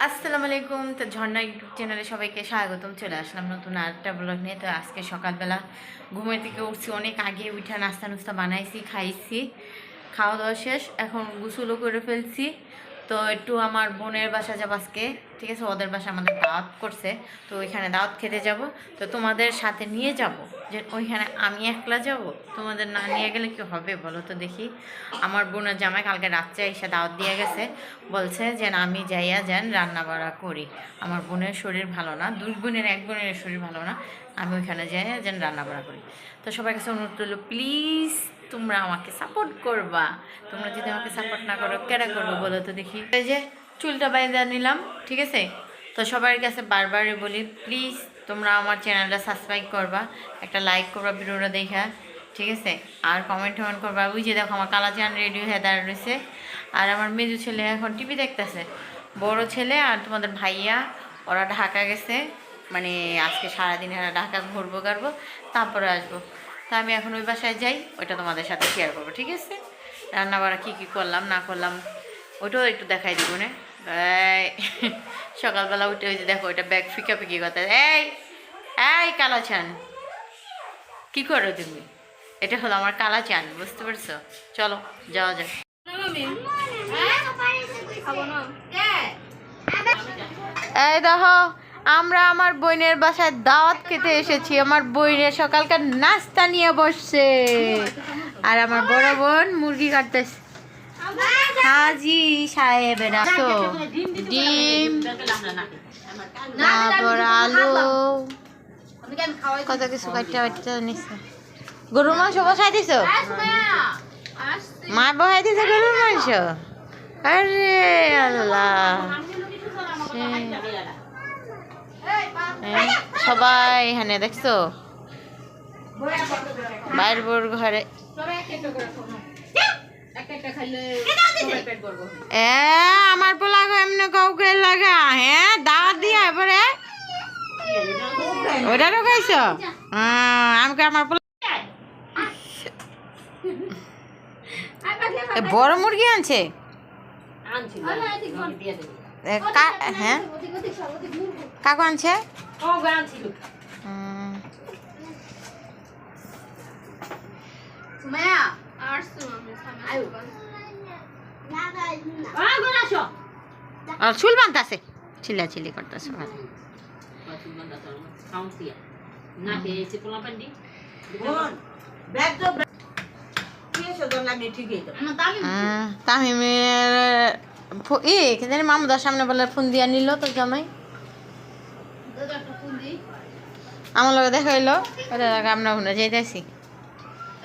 আসসালামু আলাইকুম। তো ঝর্ণা ইউটিউব চ্যানেলে সবাইকে স্বাগতম। চলে আসলাম নতুন আরেকটা ব্লগ নিয়ে। তো আজকে সকালবেলা ঘুমের থেকে উঠছি, অনেক আগে উঠে নাস্তা নুস্তা বানাইছি, খাইছি, খাওয়া দাওয়া শেষ। এখন গুসুলও করে ফেলছি। তো একটু আমার বোনের বাসা যাব আজকে। ঠিক আছে, ওদের বাসা আমাদের দাওয়াত করছে, তো ওইখানে দাওয়াত খেতে যাব। তো তোমাদের সাথে নিয়ে যাব, যে ওইখানে আমি একলা যাব? তোমাদের না নিয়ে গেলে কি হবে বলো তো দেখি। আমার বোনের জামাই কালকে রাত্রে এসে দাওয়াত দিয়ে গেছে, বলছে যে আমি যাইয়া যান রান্না বাড়া করি। আমার বোনের শরীর ভালো না, দুই বোনের, এক বোনের শরীর ভালো না, আমি ওইখানে যাইয়া যেন রান্না বাড়া করি। তো সবার কাছে অনুরোধ করল প্লিজ তোমরা আমাকে সাপোর্ট করবা। তোমরা যদি আমাকে সাপোর্ট না করো, কেডা করব বলো তো দেখি? যে চুলটা বাইরে নিলাম, ঠিক আছে? তো সবার কাছে বারবারই বলি প্লিজ তোমরা আমার চ্যানেলটা সাবস্ক্রাইব করবা, একটা লাইক করবা, ভিডিওটা দেখা, ঠিক আছে? আর কমেন্ট টমেন্ট করবা, ওই যে দেখো আমার কালাচান রেডিও হয়ে দাঁড়িয়ে রয়েছে, আর আমার মেজু ছেলে এখন টিভি দেখতেছে। বড় ছেলে আর তোমাদের ভাইয়া, ওরা ঢাকা গেছে মানে আজকে সারাদিন এরা ঢাকা ঘুরবো গারবো তারপরে আসব। তা আমি এখন ওই বাসায় যাই, ওইটা তোমাদের সাথে শেয়ার করব, ঠিক আছে? রান্না বাড়া কী কী করলাম, না করলাম, ওইটাও একটু দেখাই দিব, না? এই, সকালবেলা উঠে ওই যে দেখো ওইটা ব্যাগ ফিকা ফিকি কথা। এই এই কালাচান। কি করো তুমি? এটা হলো আমার কালাচান বুঝতে পারছ? চলো যাওয়া যাক। এই দেখো আমরা আমার বোনের বাসায় দাওয়াত খেতে এসেছি। আমার বোনের সকালকার নাস্তা নিয়ে বসছে। আর আমার বড় বোন মুরগি কাটতেছে। হাজি সাহেবেরা তো ডিম তারপর আলু। কত কিছু কাটতে কাটতে নিচ্ছে গরুর মাংস বসাই দিছো? মা বসাই দিছে গরুর মাংস? আরে আল্লাহ। হ্যাঁ, সবাই এখানে দেখছ? বাইর বোর ঘরে। এ আমার পোলা এমনি কাউকে লাগা হ্যাঁ দাওয়াত দিয়া এবারে? ওটা ঢুকাইছ? আমাকে আমার পোলা এ, বড় মুরগি আনছে? হ্যাঁ? কাকু আনছে? হুম, আর চুল বানতাছে চিল্লা চিল্লি করতেছে ভালো তামিমের ই জানি মামুদার সামনে বলে ফোন দিয়া নিল তো জামাই। আমার লগে দেখা হইল।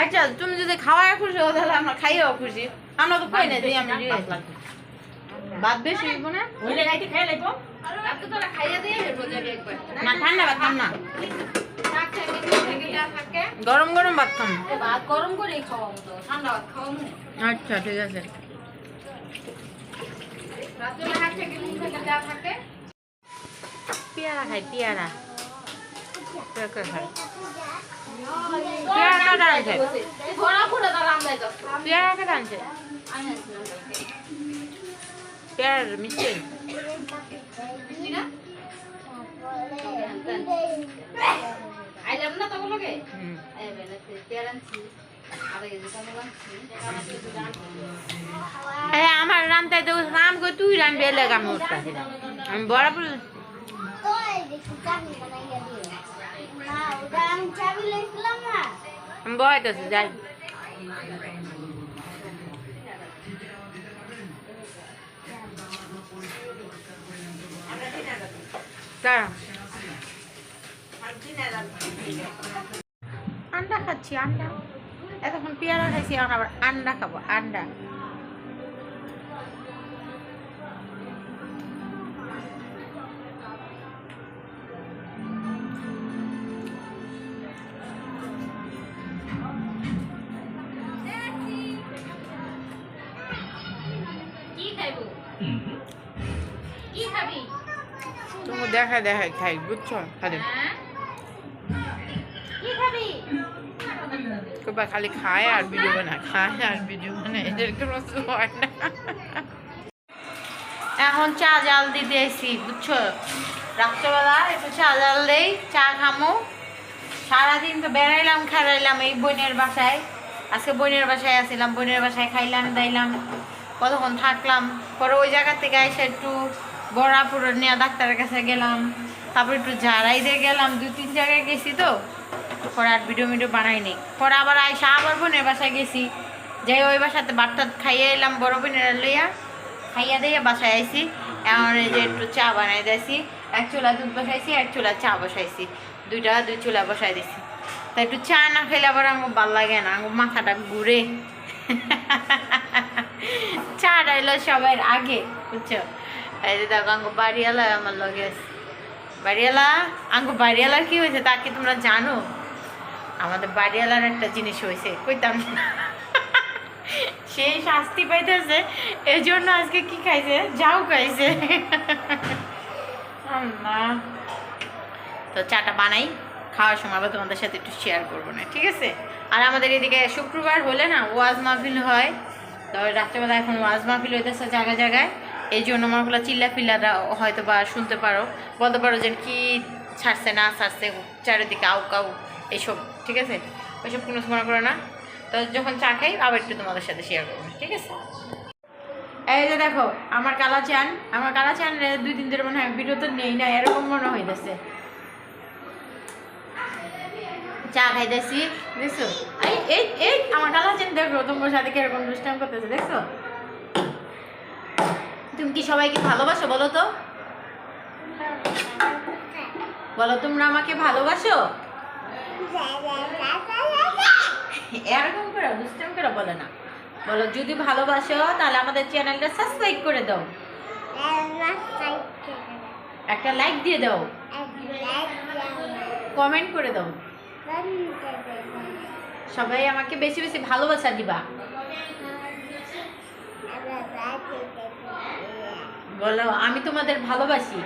আচ্ছা তুমি যদি খাওয়ায় খুশি হো তাহলে আমরা খাইও খুশি। আমরা তো কই না যে আমি বাদ বেশি হইব না? রাতে তোরা খাইয়া দিয়ে হেরবো যাবি একবার। না ঠান্ডা ভাত খাম না। গরম গরম ভাত খাম। ভাত গরম করেই খাওয়াবো তো ঠান্ডা ভাত খাওয়াবো আচ্ছা ঠিক আছে। পেয়ারা খাই পেয়ারা। পেয়ারা খাই। পেয়ারা কাটা আনছে পেয়ারা মিষ্টি। আইলাম না তখন লোকে কামড় আনছি। আমার রান্তাই তো রাম কই তুই রানবি এলে আমি উঠতাছি না আমি বরাবর আমি বহাইতেছি যাই দাঁড়া। আন্ডা খাচ্ছি আন্ডা এতক্ষণ পেয়ারা খাইছি এখন আবার আন্ডা খাব আন্ডা তুমি দেখা দেখাই খাই বুঝছ? খালি। হ্যাঁ? খালি খায় আর ভিডিও বানায় খায় আর ভিডিও বানায় এদের কোনো হয় না। এখন চা জাল দিতে এসি বুঝছ? রাত্রেবেলা একটু চা জাল দেই চা খামো। সারাদিন তো বেড়াইলাম খেলাইলাম এই বোনের বাসায়। আজকে বোনের বাসায় আসছিলাম বোনের বাসায় খাইলাম দাইলাম। কতক্ষণ থাকলাম? পরে ওই জায়গা থেকে এসে একটু বড়াপুর নিয়ে ডাক্তারের কাছে গেলাম। তারপর একটু দিয়ে গেলাম। দু তিন জায়গায় গেছি তো। পরে আর ভিডিও মিডিও বানাইনি পরে আবার আইসা আবার বোনের বাসায় গেছি। যাই ওই বাসাতে বাট্টা খাইয়ে এলাম, বড় বোনের লইয়া। খাইয়া দিয়ে বাসায় আইছি। এখন এই যে একটু চা বানাই দিয়েছি। এক চুলা দুধ বসাইছি, এক চুলা চা বসাইছি। দুইটা, দুই চুলা বসাই দিছি। তা একটু চা না খাইলে আবার আমার ভালো লাগে না। আমার মাথাটা ঘুরে। চা ডাইল সবার আগে, বুঝছ? এই যে দেখো আঙ্গো বাড়িওয়ালা আমার লগে আছে। বাড়িওয়ালা? আঙ্গো বাড়িওয়ালার কি হয়েছে তা কি তোমরা জানো? আমাদের বাড়িওয়ালার একটা জিনিস হয়েছে, কইতাম। সেই শাস্তি পাইতেছে এই জন্য আজকে কি খাইছে? যাও খাইছে। তো চাটা বানাই, খাওয়ার সময় আবার তোমাদের সাথে একটু শেয়ার করব না, ঠিক আছে? আর আমাদের এদিকে শুক্রবার হলে না ওয়াজ মাহফিল হয়। তো রাত্রেবেলা এখন ওয়াজ মাহফিল হইতেছে জায়গায় জায়গায়। এই জন্য আমাগুলো চিল্লা ফিল্লারা হয়তো বা শুনতে পারো। বলতে পারো যে কি ছাড়ছে, না ছাড়ছে, চারিদিকে আউ কাউ এইসব ঠিক আছে? ওইসব কোনো মনে করো না। তো যখন চা খাই, আবার একটু তোমাদের সাথে শেয়ার করব, ঠিক আছে? এই যে দেখো, আমার কালা চান আমার কালা চান দুই দিন ধরে মনে হয় ভিডিও তো নেই না, এরকম মনে হইতেছে। চা খাইতেছি, দেখছ? এই এই এই আমার কালা চান দেখো তোমার সাথে কীরকম দুষ্টাম করতেছে দেখছ? তুমি কি সবাইকে ভালোবাসো বলো তো? বলো তোমরা আমাকে ভালোবাসো? এরকম করে দুষ্টাম করে বলে না। বলো যদি ভালোবাসো তাহলে আমাদের চ্যানেলটা সাবস্ক্রাইব করে দাও। একটা লাইক দিয়ে দাও। কমেন্ট করে দাও। সবাই আমাকে বেশি বেশি ভালোবাসা দিবা। বলো আমি তোমাদের ভালোবাসি।